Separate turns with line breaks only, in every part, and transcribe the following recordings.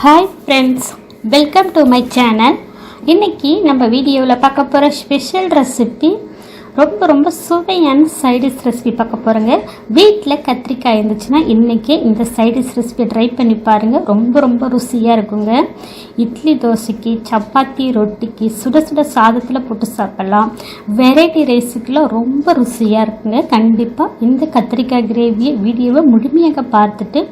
Hi friends welcome to my channel இன்றைக்கி நம்ம வீடியோவில் பார்க்க போகிற ஸ்பெஷல் ரெசிபி ரொம்ப ரொம்ப சுவையான சைடிஷ் ரெசிபி பார்க்க போகிறோங்க வீட்டில் கத்திரிக்காய் இருந்துச்சுன்னா இன்றைக்கி இந்த சைடிஷ் ரெசிபி ட்ரை பண்ணி பாருங்கள் ரொம்ப ரொம்ப ருசியாக இருக்குங்க. இட்லி தோசைக்கு சப்பாத்தி ரொட்டிக்கு சுட சுட சாதத்தில் போட்டு சாப்பிட்லாம். வெரைட்டி ரைஸுக்கெலாம் ரொம்ப ருசியாக இருக்குங்க. கண்டிப்பாக இந்த கத்திரிக்காய் கிரேவியை வீடியோவை முழுமையாக பார்த்துட்டு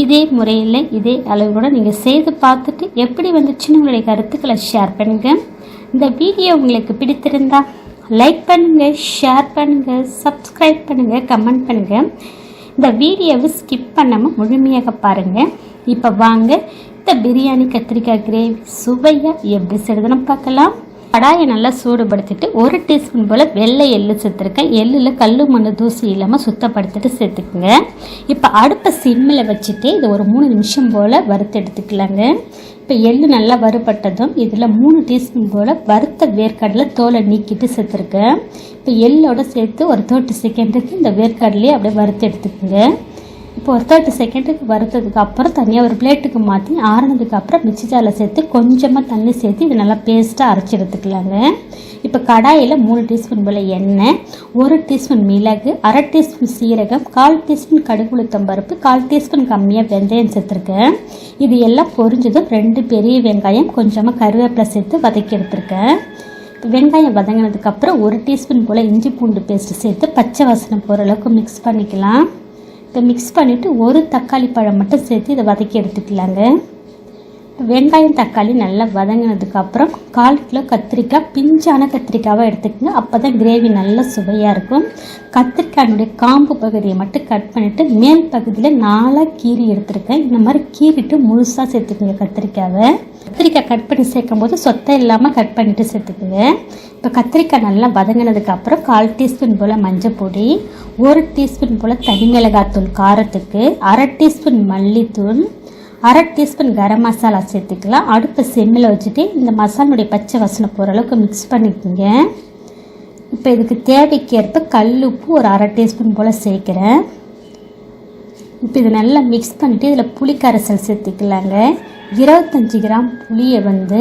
இதே முறையில் இதே அளவோட நீங்கள் செய்து பார்த்துட்டு எப்படி வந்துச்சுன்னு உங்களுடைய கருத்துக்களை ஷேர் பண்ணுங்கள் இந்த வீடியோ உங்களுக்கு பிடித்திருந்தா லைக் பண்ணுங்கள் ஷேர் பண்ணுங்கள் சப்ஸ்கிரைப் பண்ணுங்கள் கமெண்ட் பண்ணுங்கள் இந்த வீடியோவை ஸ்கிப் பண்ணாமல் முழுமையாக பாருங்கள் இப்போ வாங்க இந்த பிரியாணி கத்திரிக்காய் கிரேவி சுவையாக எப்படி செய்யுதுன்னு பார்க்கலாம். கடாயை நல்லா சூடுபடுத்திட்டு ஒரு டீஸ்பூன் போல் வெள்ளை எள்ளு சேர்த்துருக்கேன். எள்ளில் கல் மண் தூசி இல்லாமல் சுத்தப்படுத்திட்டு சேர்த்துக்குங்க. இப்போ அடுப்பை சிம்மில் வச்சுட்டு இதை ஒரு மூணு நிமிஷம் போல் வறுத்து எடுத்துக்கலாங்க. இப்போ எள்ளு நல்லா வறுபட்டதும் இதில் மூணு டீஸ்பூன் போல் வறுத்த வேர்க்கடலை தோலை நீக்கிட்டு சேர்த்துருக்கேன். இப்போ எள்ளோட சேர்த்து ஒரு தேர்ட்டி செகண்டுக்கு இந்த வேர்க்கடலையே அப்படியே வறுத்து எடுத்துக்கோங்க. இப்போ ஒரு தேர்ட்டி செகண்டுக்கு வறுத்ததுக்கு அப்புறம் தனியாக ஒரு பிளேட்டுக்கு மாற்றி ஆறினதுக்கு அப்புறம் மிச்சி ஜாரில் சேர்த்து கொஞ்சமாக தண்ணி சேர்த்து இது நல்லா பேஸ்ட்டாக அரைச்சி எடுத்துக்கலாங்க இப்போ கடாயில் மூணு டீஸ்பூன் போல் எண்ணெய் ஒரு டீஸ்பூன் மிளகு அரை டீஸ்பூன் சீரகம் கால் டீஸ்பூன் கடுகு உளுத்தம் பருப்பு கால் டீஸ்பூன் கம்மியாக வெந்தயம் சேர்த்துருக்கேன். இது எல்லாம் பொரிஞ்சதும் ரெண்டு பெரிய வெங்காயம் கொஞ்சமாக கருவேப்பிலை சேர்த்து வதக்கி எடுத்திருக்கேன் வெங்காயம் வதங்கினதுக்கப்புறம் ஒரு டீஸ்பூன் போல் இஞ்சி பூண்டு பேஸ்ட்டு சேர்த்து பச்சை வாசனை போகிற அளவுக்கு மிக்ஸ் பண்ணிக்கலாம். இதை மிக்ஸ் பண்ணிவிட்டு ஒரு தக்காளி பழம் மட்டும் சேர்த்து இதை வதக்கி எடுத்துக்கலாங்க. வெங்காயம் தக்காளி நல்லா வதங்கினதுக்கப்புறம் கால் கிலோ கத்திரிக்காய் பிஞ்சான கத்திரிக்காவாக எடுத்துக்கங்க. அப்போ தான் கிரேவி நல்லா சுவையாக இருக்கும். கத்திரிக்காயினுடைய காம்பு பகுதியை மட்டும் கட் பண்ணிவிட்டு மேல் பகுதியில் நாலாக கீரி எடுத்துருக்கேன். இந்த மாதிரி கீறிட்டு முழுசாக சேர்த்துக்குங்க கத்திரிக்காவை. கத்திரிக்காய் கட் பண்ணி சேர்க்கும் போது சொத்தை இல்லாமல் கட் பண்ணிவிட்டு சேர்த்துக்குங்க. இப்போ கத்திரிக்காய் நல்லா வதங்கினதுக்கப்புறம் கால் டீஸ்பூன் போல் மஞ்சள் பொடி ஒரு டீஸ்பூன் போல் தனி மிளகாத்தூள் காரத்துக்கு அரை டீஸ்பூன் மல்லித்தூள் அரை டீஸ்பூன் கரம் மசாலா சேர்த்துக்கலாம். அடுப்பை செம்மில் வச்சுட்டு இந்த மசாலுடைய பச்சை வசனை போகிற அளவுக்கு மிக்ஸ் பண்ணிக்கோங்க. இப்போ இதுக்கு தேவைக்கேற்ப கல் உப்பு ஒரு அரை டீஸ்பூன் போல் சேர்க்குறேன். இப்போ இது நல்லா மிக்ஸ் பண்ணிவிட்டு இதில் புளி கரைசல் சேர்த்துக்கலாங்க. இருபத்தஞ்சி கிராம் புளியை வந்து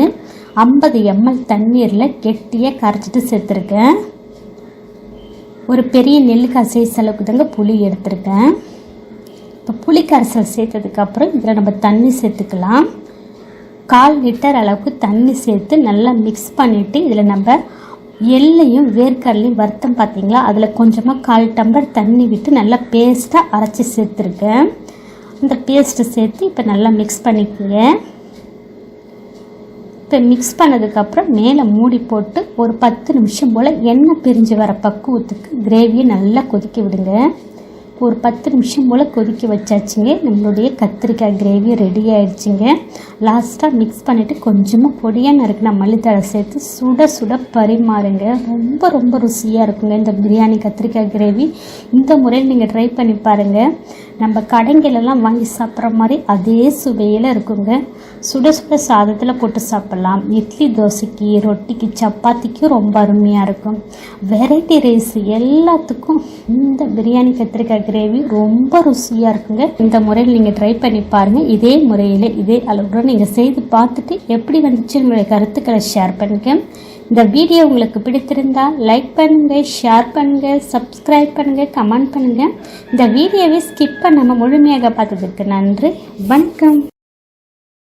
ஐம்பது எம்எல் தண்ணீரில் கெட்டியாக கரைச்சிட்டு சேர்த்துருக்கேன். ஒரு பெரிய நெல்லுக்காய் சைஸ் அளவுக்கு தாங்க புளி எடுத்திருக்கேன். இப்போ புளி கரைசல் சேர்த்ததுக்கப்புறம் இதில் நம்ம தண்ணி சேர்த்துக்கலாம். கால் லிட்டர் அளவுக்கு தண்ணி சேர்த்து நல்லா மிக்ஸ் பண்ணிவிட்டு இதில் நம்ம எள்ளையும் வேர்க்கடலையும் வறுத்தம் பார்த்தீங்களா அதில் கொஞ்சமாக கால் டம்ளர் தண்ணி விட்டு நல்லா பேஸ்ட்டாக அரைச்சி சேர்த்துருக்கேன். இந்த பேஸ்ட்டை சேர்த்து இப்போ நல்லா மிக்ஸ் பண்ணிக்கோங்க. இப்போ மிக்ஸ் பண்ணதுக்கப்புறம் மேலே மூடி போட்டு ஒரு பத்து நிமிஷம் போல் எண்ணெய் பிரிஞ்சு வர பக்குவத்துக்கு கிரேவியை நல்லா கொதிக்க விடுங்க. ஒரு பத்து நிமிஷம் போல் கொதிக்க வச்சாச்சுங்க. நம்மளுடைய கத்திரிக்காய் கிரேவி ரெடி ஆயிடுச்சுங்க. லாஸ்ட்டாக மிக்ஸ் பண்ணிவிட்டு கொஞ்சமாக பொடியாக நறுக்கின மல்லித்தழை சேர்த்து சுட சுட பரிமாறுங்க. ரொம்ப ரொம்ப ருசியாக இருக்குங்க இந்த பிரியாணி கத்திரிக்காய் கிரேவி இந்த முறையில் நீங்கள் ட்ரை பண்ணி பாருங்கள் நம்ம கடைங்களெல்லாம் வாங்கி சாப்பிட்ற மாதிரி அதே சுவையில் இருக்குங்க. சுட சுட சாதத்தில் போட்டு சாப்பிட்லாம். இட்லி தோசைக்கு ரொட்டிக்கு சப்பாத்திக்கும் ரொம்ப அருமையாக இருக்கும். வெரைட்டி ரைஸ் எல்லாத்துக்கும் இந்த பிரியாணி கத்திரிக்காய் கிரேவி ரொம்ப ருசியாக இருக்குங்க. இந்த முறையில் நீங்கள் ட்ரை பண்ணி பாருங்கள் இதே முறையில் இதே அளவுடன் நீங்கள் செய்து பார்த்துட்டு எப்படி வந்துச்சு உங்களுடைய கருத்துக்களை ஷேர் பண்ணுங்கள் இந்த வீடியோ உங்களுக்கு பிடித்திருந்தால் லைக் பண்ணுங்கள் ஷேர் பண்ணுங்கள் சப்ஸ்கிரைப் பண்ணுங்கள் கமெண்ட் பண்ணுங்கள் இந்த வீடியோவை ஸ்கிப் பண்ணாமல் முழுமையாக பார்த்ததுக்கு நன்றி. வணக்கம்.